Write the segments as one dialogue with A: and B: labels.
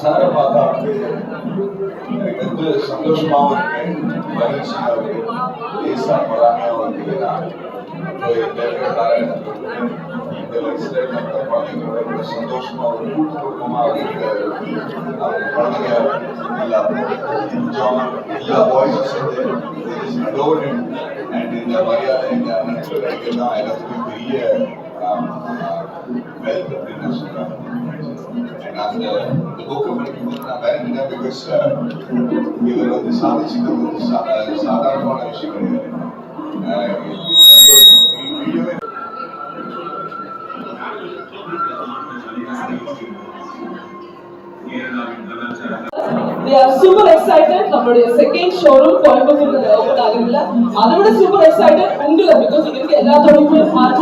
A: ಸಾರವಾದ ಸಂತೋಷ್ ಮಾವರಿಗೆ ಭಗತ್ ಸಿಂಗ್ ಅವರಿಗೆ ಈಸಾ ಮರಾಮಿ ಅವರಿಗೆ ಕುಟುಂಬ ಸಂತೋಷ್ ಮಾವರು ಕೂಟ ಕುಟುಂಬ ಅವರಿಗೆ ಇಲ್ಲ ಜಾನ್ ಇಲ್ಲ ವಾಯ್ಸಸ್ ಡೋರ್ ಅಂಡ್ இந்த மரியாதை இந்த நடிப்பு கிடைக்கிறது தான் எல்லாத்துக்கும் பெரிய வெல்த் அப்படின்னு நான் சொல்றேன் And அந்த இந்த புக்கை படிக்கும்போது நான் பயந்துட்டேன் பிகாஸ் இவர் வந்து சாதிச்சது வந்து சா- சாதாரணமான விஷயம் கிடையாது அஹ் இது வந்து ஒரு வீடியோவே
B: We are super excited நம்மளுடைய செகண்ட் ஷோரூம் கோயம்புத்தூர்ல ஓபன் ஆகுதுல அதை விட சூப்பர் எக்ஸைட்டட் உங்களை பிகாஸ் இங்க இருக்க எல்லாத்தோடையுமே heart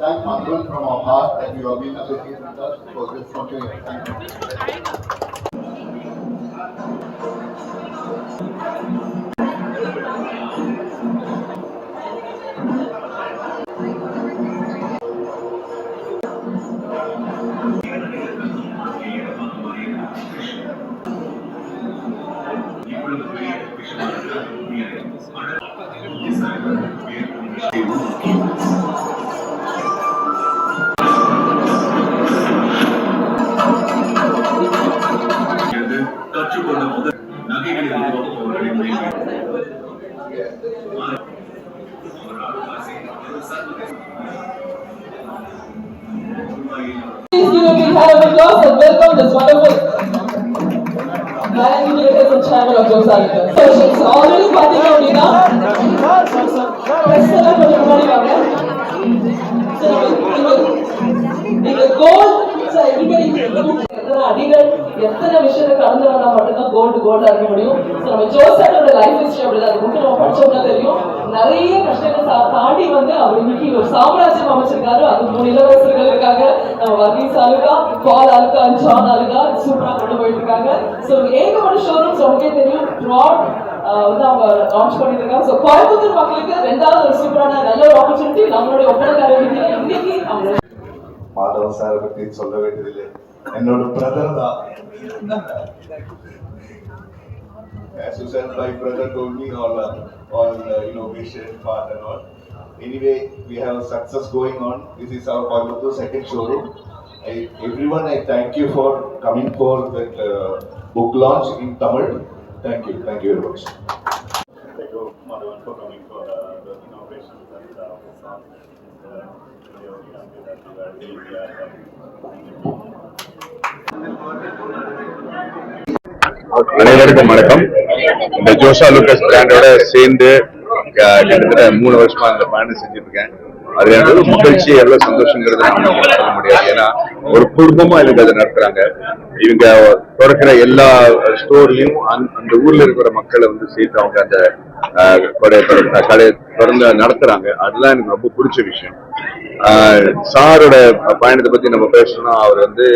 C: thank Madhavan from our heart that you have been associated with us for this continuing. Thank you.
D: Thank you.
B: Please give a big hand of applause and welcome this wonderful directors and chairman of those directors. So she's already parting out, you. Let's set up for the morning, okay? So you go, you gold கோல்டா இருக்க முடியும். So, நம்ம ஜோசனோட life history அப்படிதான். அது மட்டும் நம்ம படிச்சோம்னா தெரியும். நிறைய கஷ்டங்கள் தாண்டி வந்து அவர் இன்னைக்கு ஒரு சாம்ராஜ்யம் அமைச்சிருக்காரு. அது மூணு இளவரசர்கள் இருக்காங்க. நம்ம வர்கீஸ் அழுகா பால் அழுகா ஜான் அழுகா சூப்பரா கொண்டு போயிட்டு இருக்காங்க ஸோ ஏகப்பட்ட ஷோரூம்ஸ் உங்களுக்கே தெரியும். ப்ராட் வந்து அவங்க லான்ச் பண்ணிட்டு இருக்காங்க ஸோ கோயம்புத்தூர் மக்களுக்கு ரெண்டாவது ஒரு சூப்பரான நல்ல ஒரு ஆப்பர்ச்சுனிட்டி நம்மளுடைய ஒப்பந்தக்கார வீட்டில் இன்னைக்கு அவங்க
A: மாதவன் சார் பற்றி சொல்ல வேண்டியதில்லை. என்னோட பிரதர் தான். As you said, my brother told me all uh, all uh, innovation part and all. Anyway, we have success going on. This is our Coimbatore second showroom. I, everyone, I thank you for coming for that uh, book launch in Tamil. Thank you, thank you very much.
E: Thank you, Madhavan, for coming for uh, the inauguration and uh, this on uh, video. I'm happy that you are doing here.
F: அனைவருக்கும் வணக்கம் இந்த ஜோஷா Lucas பிராண்டோட சேர்ந்து கிட்டத்தட்ட மூணு வருஷமா இந்த பயணம் செஞ்சுட்டு இருக்கேன் அது எனக்கு மகிழ்ச்சி எவ்வளவு சந்தோஷங்கிறது சொல்ல முடியாது. ஏன்னா ஒரு குடும்பமா எனக்கு அதை நடத்துறாங்க. இவங்க திறக்கிற எல்லா ஸ்டோர்லயும் அந்த ஊர்ல இருக்கிற மக்களை வந்து சேர்த்து அவங்க அந்த அஹ், கடை திறந்த- கடை திறந்து நடத்துறாங்க. அதெல்லாம் எனக்கு ரொம்ப பிடிச்ச விஷயம். சாரோட பயணத்தை பத்தி நம்ம பேசணும்னா அவர் வந்து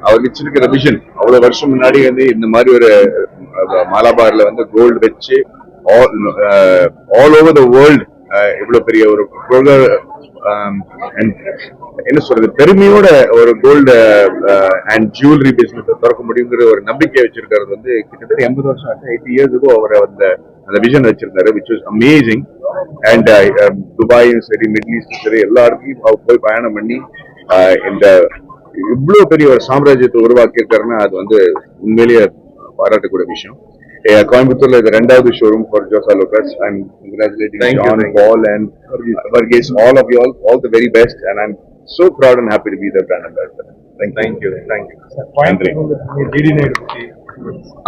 F: அவர் வச்சிருக்கிற விஷன் அவ்வளவு வருஷம் முன்னாடி வந்து இந்த மாதிரி ஒரு மலபார்ல வந்து கோல்டு வச்சு ஆல் ஓவர் த வேர்ல்டு இவ்வளவு பெரிய ஒரு என்ன சொல்றது பெருமையோட ஒரு கோல்டு அண்ட் ஜுவல்லரி பிசினஸ் திறக்க முடியுங்கிற ஒரு நம்பிக்கை வச்சிருக்கிறது வந்து கிட்டத்தட்ட எண்பது வருஷம் ஆச்சு. எயிட்டி இயர்ஸுக்கோ அவர் அந்த அந்த விஷன் வச்சிருந்தாரு விச் வாஸ் அமேசிங் அண்ட் துபாயும் சரி மிடில் ஈஸ்டும் சரி எல்லா இடத்துலையும் அவர் போய் பயணம் பண்ணி இந்த இவ்வளவு பெரிய ஒரு சாம்ராஜ்யத்தை உருவாக்கி இருக்காருன்னா அது வந்து உண்மையிலேயே பாராட்டக்கூடிய விஷயம். கோயம்புத்தூர்ல இது ரெண்டாவது showroom for Jos Alukkas I'm congratulating John Paul and Varghese all of you all all the very best and I'm so proud and happy to be the brand ambassador thank you thank you நன்றி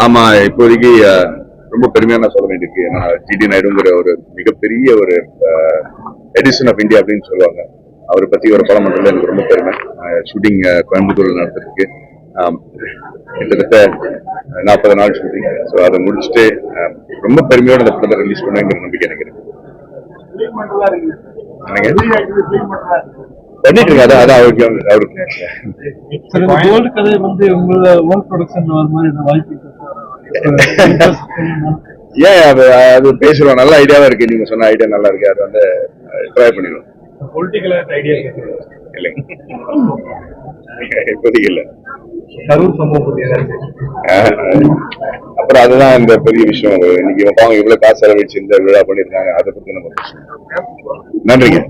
F: ஆமா இப்போதைக்கு ரொம்ப பெருமையா நான் சொல்ல வேண்டியிருக்கு. ஏன்னா GT நாயுடுங்கிற ஒரு மிகப்பெரிய ஒரு எடிசன் ஆஃப் இந்தியா அப்படின்னு சொல்லுவாங்க. அவரை பத்தி ஒரு படம் பண்றதுல எனக்கு ரொம்ப பெருமை. ஷூட்டிங் கோயம்புத்தூர்ல நடத்திருக்கு ஆம், கிட்டத்தட்ட நாற்பது நாள் ஷூட்டிங் ஸோ அதை முடிச்சுட்டு ரொம்ப பெருமையோட அந்த படத்தை ரிலீஸ் பண்ணுங்கிற நம்பிக்கை எனக்கு? பண்ணிட்டு இருக்கு அதான் அவருக்கு? ஏன் அது அது பேசுறோம் நல்ல ஐடியாவா இருக்கு. நீங்க சொன்ன ஐடியா நல்லா இருக்கு. அது வந்து ட்ரை பண்ணிடுவோம்.
G: பொலிட்டிக்கலா ஐடியா இருக்கு.
F: இல்லைங்க இப்போதைக்கு இல்லை. அப்புறம் அதுதான் இந்த பெரிய விஷயம். இன்னைக்கு இவங்க பாவம் இவ்வளவு காசு செலவழிச்சு இந்த விழா பண்ணிருக்காங்க அதை பத்தி நம்ம நன்றிங்க.